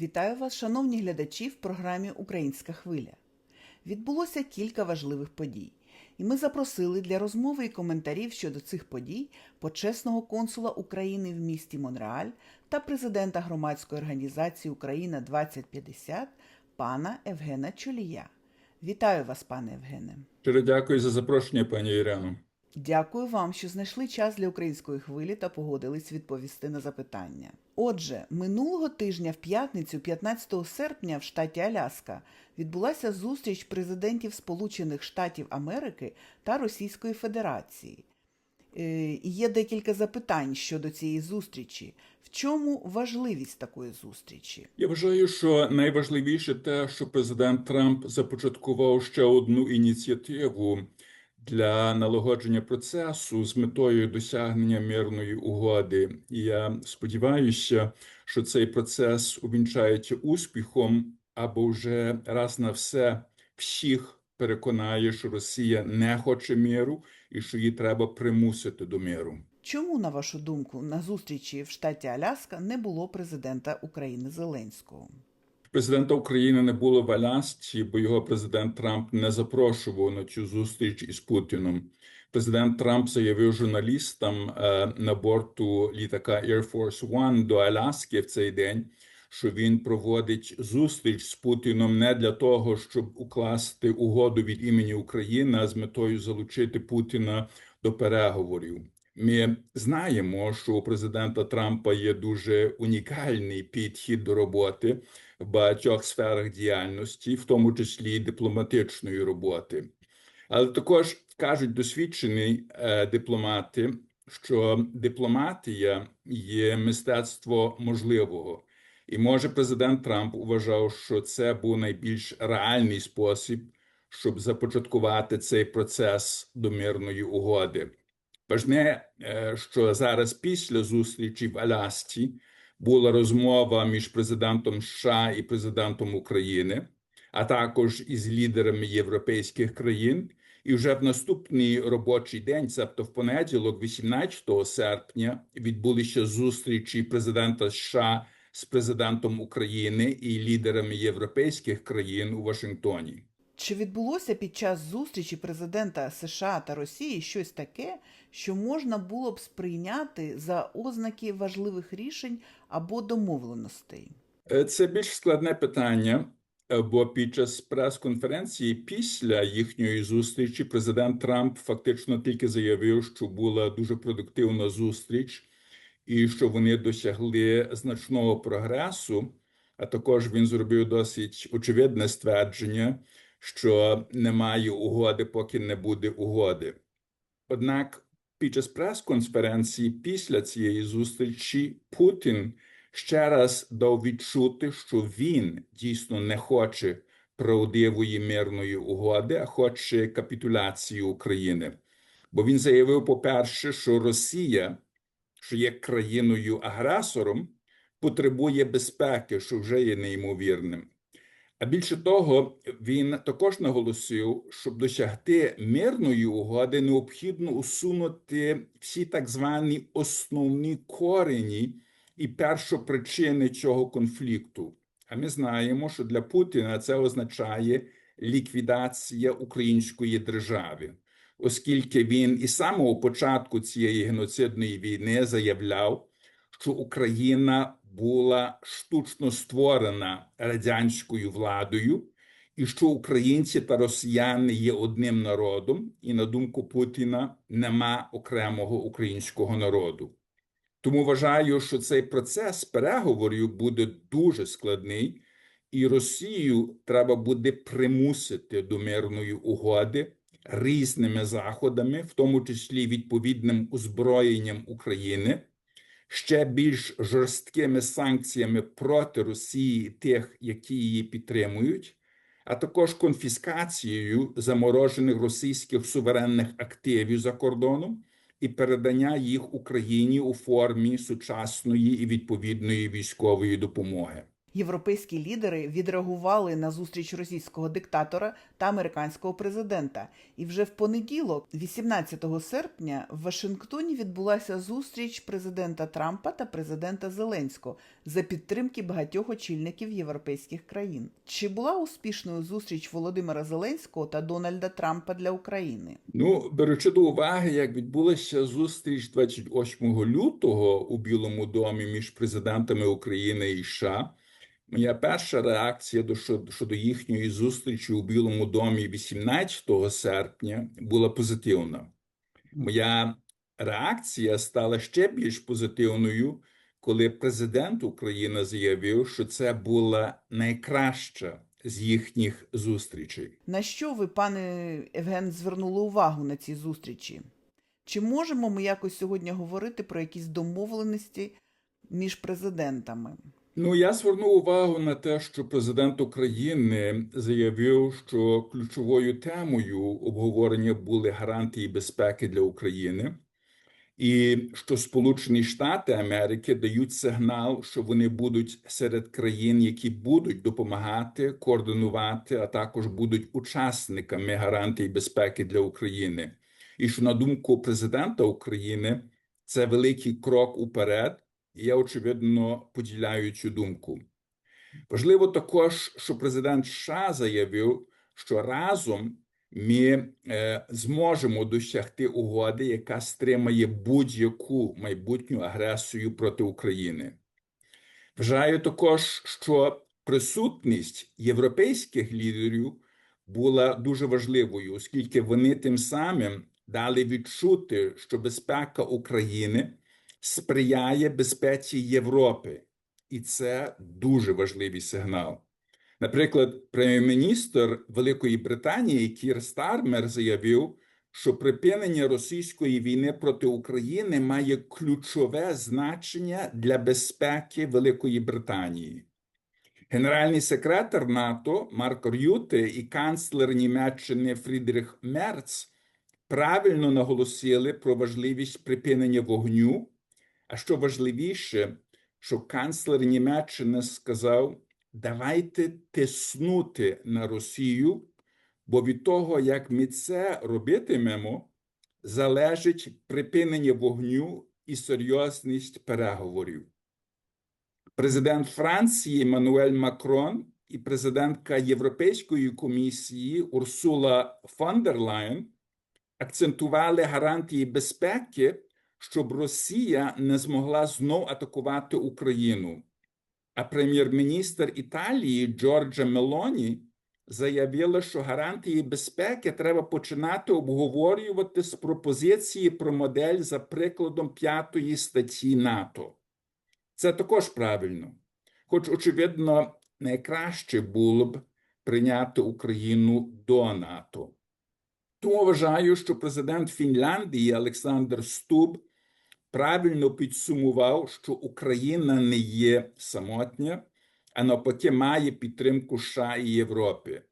Вітаю вас, шановні глядачі, в програмі Українська хвиля. Відбулося кілька важливих подій, і ми запросили для розмови і коментарів щодо цих подій почесного консула України в місті Монреаль та президента громадської організації Україна 2050 пана Евгена Чолія. Вітаю вас, пане Євгене. Щиро дякую за запрошення, пані Ірино. Дякую вам, що знайшли час для української хвилі та погодились відповісти на запитання. Отже, минулого тижня, в п'ятницю, 15 серпня, в штаті Аляска, відбулася зустріч президентів Сполучених Штатів Америки та Російської Федерації. Е, І є декілька запитань щодо цієї зустрічі. В чому важливість такої зустрічі? Я вважаю, що найважливіше те, що президент Трамп започаткував ще одну ініціативу для налагодження процесу з метою досягнення мирної угоди. І я сподіваюся, що цей процес увінчається успіхом, або вже раз на все всіх переконає, що Росія не хоче миру і що її треба примусити до миру. Чому, на вашу думку, на зустрічі в штаті Аляска не було президента України Зеленського? Президента України не було в Алясці, бо його президент Трамп не запрошував на цю зустріч із Путіном. Президент Трамп заявив журналістам е, на борту літака Air Force One до Аляски в цей день, що він проводить зустріч з Путіном не для того, щоб укласти угоду від імені України, а з метою залучити Путіна до переговорів. Ми знаємо, що у президента Трампа є дуже унікальний підхід до роботи в багатьох сферах діяльності, в тому числі дипломатичної роботи. Але також кажуть досвідчені е, дипломати, що дипломатія є мистецтво можливого. І може президент Трамп вважав, що це був найбільш реальний спосіб, щоб започаткувати цей процес до мирної угоди. Важне, е, що зараз після зустрічі в Алясці була розмова між президентом США і президентом України, а також із лідерами європейських країн. І вже в наступний робочий день, тобто в понеділок, 18 серпня, відбулися зустрічі президента США з президентом України і лідерами європейських країн у Вашингтоні. Чи відбулося під час зустрічі президента США та Росії щось таке, що можна було б сприйняти за ознаки важливих рішень або домовленостей? Е, Це більш складне питання, е, бо під час прес-конференції після їхньої зустрічі президент Трамп фактично тільки заявив, що була дуже продуктивна зустріч і що вони досягли значного прогресу. А також він зробив досить очевидне ствердження, що немає угоди, поки не буде угоди. Однак під час прес-конференції після цієї зустрічі Путін ще раз дав відчути, що він дійсно не хоче правдивої мирної угоди, а хоче капітуляції України. Бо він заявив, по-перше, що Росія, що є країною агресором, потребує безпеки, що вже є неймовірним. А більше того, він також наголосив, щоб досягти мирної угоди, необхідно усунути всі так звані основні корені і першопричини цього конфлікту. А ми знаємо, що для Путіна це означає ліквідація української держави, оскільки він із самого початку цієї геноцидної війни заявляв, що Україна була штучно створена радянською владою, і що українці та росіяни є одним народом, і на думку Путіна нема окремого українського народу. Тому вважаю, що цей процес переговорів буде дуже складний, і Росію треба буде примусити до мирної угоди різними заходами, в тому числі відповідним озброєнням України ще більш жорсткими санкціями проти Росії тих, які її підтримують, а також конфіскацією заморожених російських суверенних активів за кордоном і передання їх Україні у формі сучасної і відповідної військової допомоги. Європейські лідери відреагували на зустріч російського диктатора та американського президента. І вже в понеділок, 18 серпня, в Вашингтоні відбулася зустріч президента Трампа та президента Зеленського за підтримки багатьох очільників європейських країн. Чи була успішною зустріч Володимира Зеленського та Дональда Трампа для України? Ну, беручи до уваги, як відбулася зустріч 28 лютого у Білому домі між президентами України і США, моя перша реакція до щодо, їхньої зустрічі у Білому домі 18 серпня була позитивна. Моя реакція стала ще більш позитивною, коли президент України заявив, що це була найкраща з їхніх зустрічей. На що ви, пане Евген, звернули увагу на цій зустрічі? Чи можемо ми якось сьогодні говорити про якісь домовленості між президентами? Ну, я звернув увагу на те, що президент України заявив, що ключовою темою обговорення були гарантії безпеки для України, і що Сполучені Штати Америки дають сигнал, що вони будуть серед країн, які будуть допомагати координувати, а також будуть учасниками гарантій безпеки для України. І що, на думку президента України, це великий крок уперед. Я очевидно поділяю цю думку. Важливо також, що президент США заявив, що разом ми е, зможемо досягти угоди, яка стримає будь-яку майбутню агресію проти України. Вважаю також, що присутність європейських лідерів була дуже важливою, оскільки вони тим самим дали відчути, що безпека України сприяє безпеці Європи, і це дуже важливий сигнал. Наприклад, прем'єр-міністр Великої Британії Кір Стармер заявив, що припинення російської війни проти України має ключове значення для безпеки Великої Британії. Генеральний секретар НАТО Марк Рюте і канцлер Німеччини Фрідріх Мерц правильно наголосили про важливість припинення вогню. А що важливіше, що канцлер Німеччини сказав: давайте тиснути на Росію, бо від того, як ми це робитимемо, залежить припинення вогню і серйозність переговорів. Президент Франції Еммануель Макрон і президентка Європейської комісії Урсула фон дер Лайен акцентували гарантії безпеки щоб Росія не змогла знов атакувати Україну. А прем'єр-міністр Італії Джорджа Мелоні заявила, що гарантії безпеки треба починати обговорювати з пропозиції про модель за прикладом п'ятої статті НАТО. Це також правильно. Хоч, очевидно, найкраще було б прийняти Україну до НАТО. Тому вважаю, що президент Фінляндії Олександр Стуб правильно підсумував, що Україна не є самотня, а навпаки має підтримку США і Європи.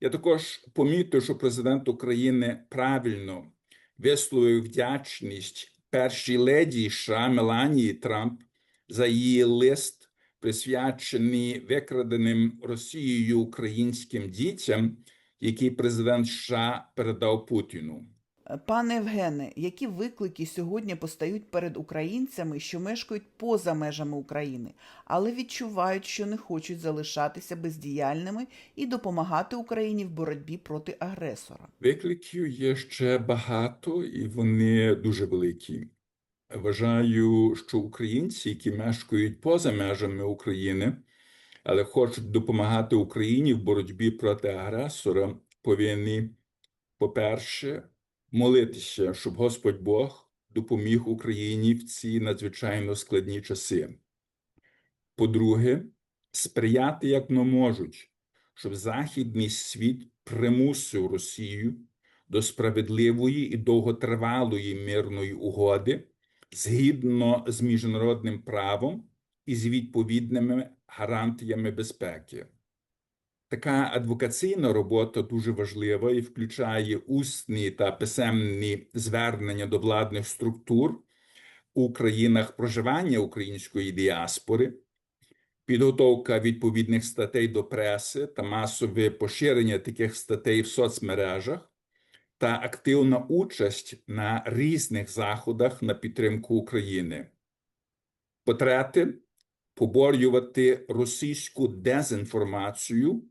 Я також помітив, що президент України правильно висловив вдячність першій леді США Меланії Трамп за її лист, присвячений викраденим Росією українським дітям, який президент США передав Путіну. Пане Евгене, які виклики сьогодні постають перед українцями, що мешкають поза межами України, але відчувають, що не хочуть залишатися бездіяльними і допомагати Україні в боротьбі проти агресора? Викликів є ще багато, і вони дуже великі. Вважаю, що українці, які мешкають поза межами України, але хочуть допомагати Україні в боротьбі проти агресора, повинні, по-перше, молитися, щоб Господь Бог допоміг Україні в ці надзвичайно складні часи. По-друге, сприяти як но можуть, щоб Західний світ примусив Росію до справедливої і довготривалої мирної угоди згідно з міжнародним правом і з відповідними гарантіями безпеки. Така адвокаційна робота дуже важлива і включає усні та писемні звернення до владних структур у країнах проживання української діаспори, підготовка відповідних статей до преси та масове поширення таких статей в соцмережах та активна участь на різних заходах на підтримку України. По-третє, поборювати російську дезінформацію,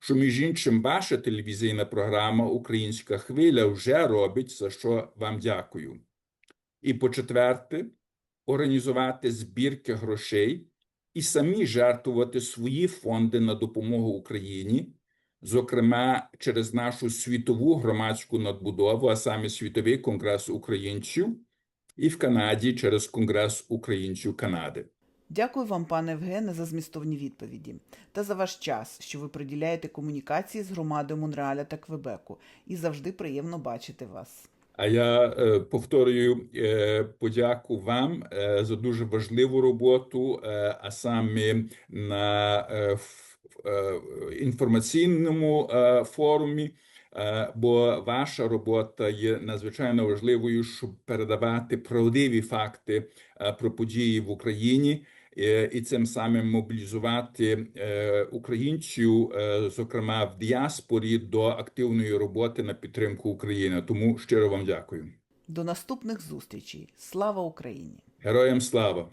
що, між іншим, ваша телевізійна програма Українська хвиля вже робить, за що вам дякую. І по-четверте, організувати збірки грошей і самі жертвувати свої фонди на допомогу Україні, зокрема через нашу світову громадську надбудову, а саме Світовий конгрес українців, і в Канаді через Конгрес українців Канади. Дякую вам, пане Евгене, за змістовні відповіді та за ваш час, що ви приділяєте комунікації з громадою Монреаля та Квебеку. І завжди приємно бачити вас. А я е, повторюю е, подяку вам е, за дуже важливу роботу, е, а саме на е, ф- е, інформаційному е, форумі. Е, Бо ваша робота є надзвичайно важливою, щоб передавати правдиві факти е, про події в Україні і цим самим мобілізувати е, українців, е, зокрема в діаспорі, до активної роботи на підтримку України. Тому щиро вам дякую. До наступних зустрічей. Слава Україні! Героям слава!